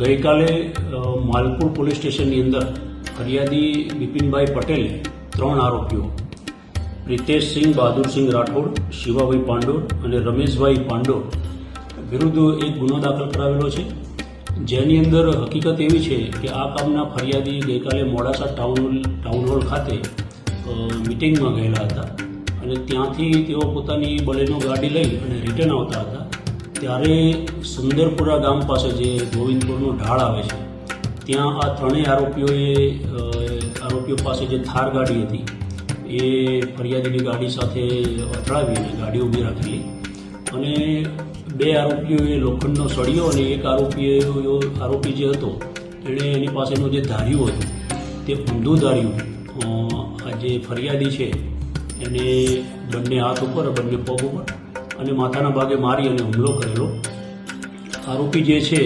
ગઈકાલે માલપુર પોલીસ સ્ટેશનની અંદર ફરિયાદી બિપિનભાઈ પટેલે ત્રણ આરોપીઓ, પ્રિતેશસિંહ બહાદુરસિંહ રાઠોડ, શિવાભાઈ પાંડોર અને રમેશભાઈ પાંડોર વિરુદ્ધ એક ગુનો દાખલ કરાવેલો છે. જેની અંદર હકીકત એવી છે કે આ કામના ફરિયાદી ગઈકાલે મોડાસા ટાઉન ટાઉન હોલ ખાતે મિટિંગમાં ગયેલા હતા અને ત્યાંથી તેઓ પોતાની બલેનો ગાડી લઈ અને રિટર્ન આવતા હતા. ત્યારે સુંદરપુરા ગામ પાસે જે ગોવિંદપુરનો ઢાળ આવે છે, ત્યાં આ ત્રણેય આરોપીઓએ આરોપીઓ પાસે જે થાર ગાડી હતી, એ ફરિયાદીની ગાડી સાથે અથડાવી અને ગાડી ઊભી રાખેલી અને બે આરોપીઓએ લોખંડનો સળિયો અને એક આરોપીએ આરોપી જે હતો એણે એની પાસેનું જે ધાર્યું હતું, તે ઊંધું ધાર્યું. આ જે ફરિયાદી છે, એને બંને હાથ ઉપર, બંને પગ ઉપર અને માથાના ભાગે મારી અને હુમલો કરેલો. આરોપી જે છે,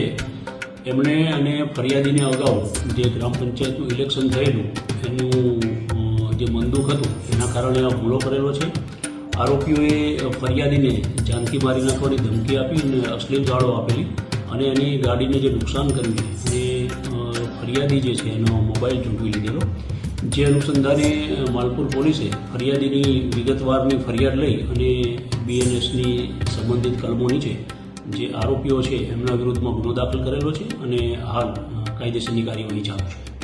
એમણે અને ફરિયાદીને અગાઉ જે ગ્રામ પંચાયતનું ઇલેક્શન થયેલું, એનું જે બંદૂક હતું, એના કારણે આ હુમલો કરેલો છે. આરોપીઓએ ફરિયાદીને જાનથી મારી નાખવાની ધમકી આપી અને અશ્લીલ ગાળો આપેલી અને એની ગાડીને જે નુકસાન કર્યું એ ફરિયાદી જે છે એનો મોબાઈલ ઝૂંટવી લીધેલો. જે અનુસંધાને માલપુર પોલીસે ફરિયાદીની વિગતવારની ફરિયાદ લઈ અને બીએનએસની સંબંધિત કલમો નીચે જે આરોપીઓ છે, એમના વિરુદ્ધમાં ગુનો દાખલ કરેલો છે અને હાલ કાયદેસરની કાર્યવાહી ચાલુ છે.